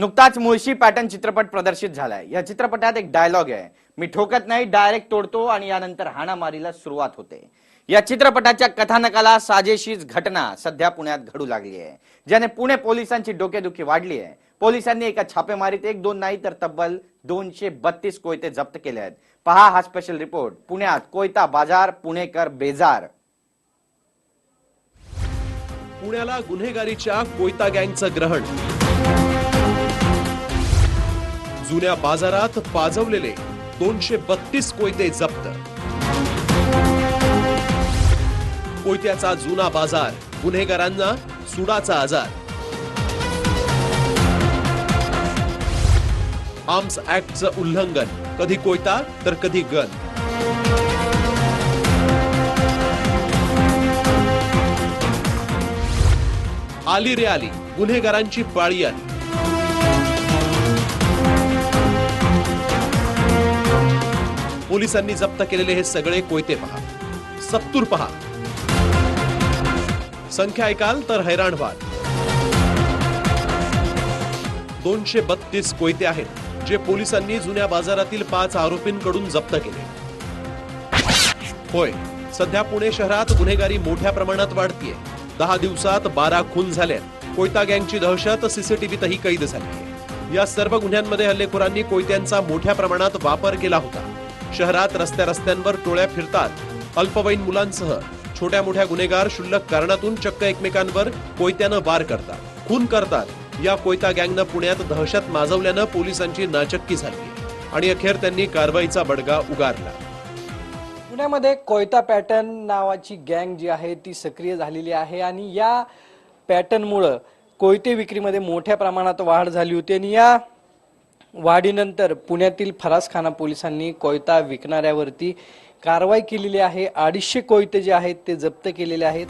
नुकताच मुळशी पॅटर्न चित्रपट प्रदर्शित झालाय. या चित्रपटात एक डायलॉग आहे. मी ठोकत नाही डायरेक्ट तोडतो आणि यानंतर हाणामारीला सुरुवात होते. या चित्रपटाच्या कथानकाला साजेशीच घटना सध्या पुण्यात घडू लागली आहे. ज्याने पुणे पोलिसांची डोकेदुखी वाढली आहे. पोलिसांनी एका छापेमारीत एक दोन नाही तर तब्बल दोनशे बत्तीस कोयते जप्त केले आहेत. पहा हा स्पेशल रिपोर्ट पुण्यात कोयता बाजार पुणेकर बेजार. पुण्याला गुन्हेगारीच्या कोयता गँगचं ग्रहण. जुन्या बाजारात पाजवलेले दोनशे बत्तीस कोयते जप्त. कोयत्याचा जुना बाजार गुन्हेगारांना सुडाचा आजार. आर्म्स ऍक्टचं उल्लंघन कधी कोयता तर कधी गन. आली रे आली गुन्हेगारांची पाळी पोलिसांनी जप्त केलेले हे सगळे कोयते पहा. सत्तूर पहा. संख्या ऐकाल तर हैराण व्हाल. दोनशे बत्तीस कोयते आहेत जे पोलिसांनी जुन्या बाजारातील पाच आरोपींकडून जप्त केले. होय सध्या पुणे शहरात गुन्हेगारी मोठ्या प्रमाणात वाढतीये. दहा दिवसात बारा खून झाल्यात कोयता गँगची दहशत सीसीटीव्हीतही कैद झाली या सर्व गुन्ह्यांमध्ये हल्लेखोरांनी कोयत्यांचा मोठ्या प्रमाणात वापर केला होता. शहरात रस्त्या रस्त्यांवर टोळ्या फिरतात. अल्पवयीन मुलांसह छोट्या मोठ्या गुन्हेगार शुल्लक कारणातून चक्क एकमेकांवर कोयत्यानं वार करतात. खून करतात. या कोयता गँगनं पुण्यात दहशत माजवल्यानं पोलिसांची नाचक्की झाली आणि अखेर त्यांनी कारवाईचा बडगा उगारला. पुण्यामध्ये कोयता पॅटर्न नावाची गँग जी आहे ती सक्रिय झालेली आहे आणि या पॅटर्नमुळं कोयते विक्रीमध्ये मोठ्या प्रमाणात वाढ झाली होती आणि या वाढीनंतर पुण्यातील फरासखाना पोलिसांनी कोयता विकणाऱ्यावरती कारवाई केलेली आहे. अडीचशे कोयते जे आहेत ते जप्त केलेले आहेत.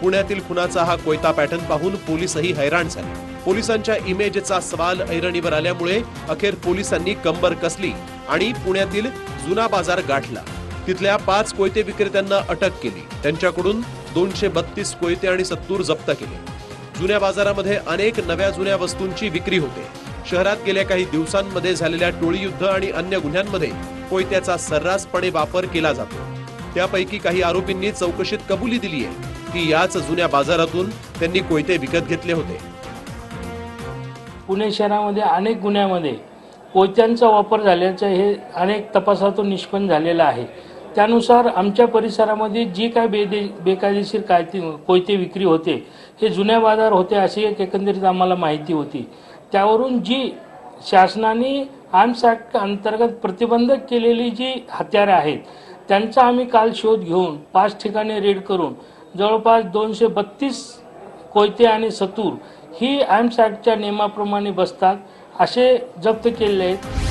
पुण्यातील खुनाचा हा कोयता पॅटर्न पाहून पोलीसही हैराण झाले. पोलिसांच्या इमेजचा सवाल ऐरणीवर आल्यामुळे अखेर पोलिसांनी कंबर कसली आणि पुण्यातील जुना बाजार गाठला. तिथल्या पाच कोयते विक्रेत्यांना अटक केली. त्यांच्याकडून दोनशे बत्तीस कोयते आणि सत्तूर जप्त केले. जुन्या बाजारामध्ये अनेक नव्या जुन्या वस्तूंची विक्री होते. शहरात गेल्या काही दिवसांमध्ये झालेल्या टोळी युद्ध आणि अन्य गुन्ह्यांमध्ये कोयत्याचा सर्रासपणे वापर केला जातो. त्यापैकी काही आरोपींनी चौकशीत कबुली दिली आहे. की याच जुन्या बाजारातून त्यांनी कोयते विकत घेतले होते. पुणे शहरामध्ये अनेक गुन्ह्यामध्ये कोयत्यांचा वापर झाल्याचं हे अनेक तपासातून निष्पन्न झालेलं आहे. त्यानुसार आमच्या परिसरामध्ये जी काय बेदे बेकायदेशीर कायते कोयते विक्री होते हे जुन्या बाजार होते अशी एक एकंदरीत आम्हाला माहिती होती. त्यावरून जी शासनाने आर्म्स ॲक्ट अंतर्गत प्रतिबंधक केलेली जी हत्यारे आहेत त्यांचा आम्ही काल शोध घेऊन पाच ठिकाणी रेड करून जवळपास दोनशे बत्तीस कोयते आणि सतूर ही आर्म्स ॲक्टच्या नियमाप्रमाणे बसतात असे जप्त केलेले आहेत.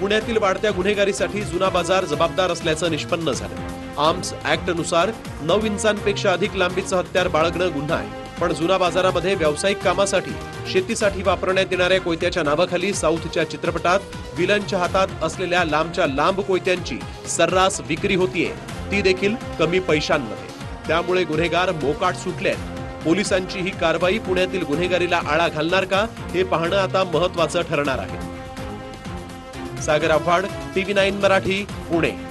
पुण्यातील वाढत्या गुन्हेगारीसाठी जुना बाजार जबाबदार असल्याचं निष्पन्न झालं. आर्म्स ऍक्टनुसार नऊ इंचांपेक्षा अधिक लांबीचं हत्यार बाळगणं गुन्हा आहे. पण जुना बाजारामध्ये व्यावसायिक कामासाठी शेतीसाठी वापरण्यात येणाऱ्या कोयत्याच्या नावाखाली साऊथच्या चित्रपटात विलनच्या हातात असलेल्या लांबच्या लांब कोयत्यांची सर्रास विक्री होतीये. ती देखील कमी पैशांमध्ये. त्यामुळे गुन्हेगार मोकाट सुटले पोलिसांची ही कारवाई पुण्यातील गुन्हेगारीला आळा घालणार का हे पाहणं आता महत्वाचं ठरणार आहे. Sagar Avhad TV nine Marathi Pune.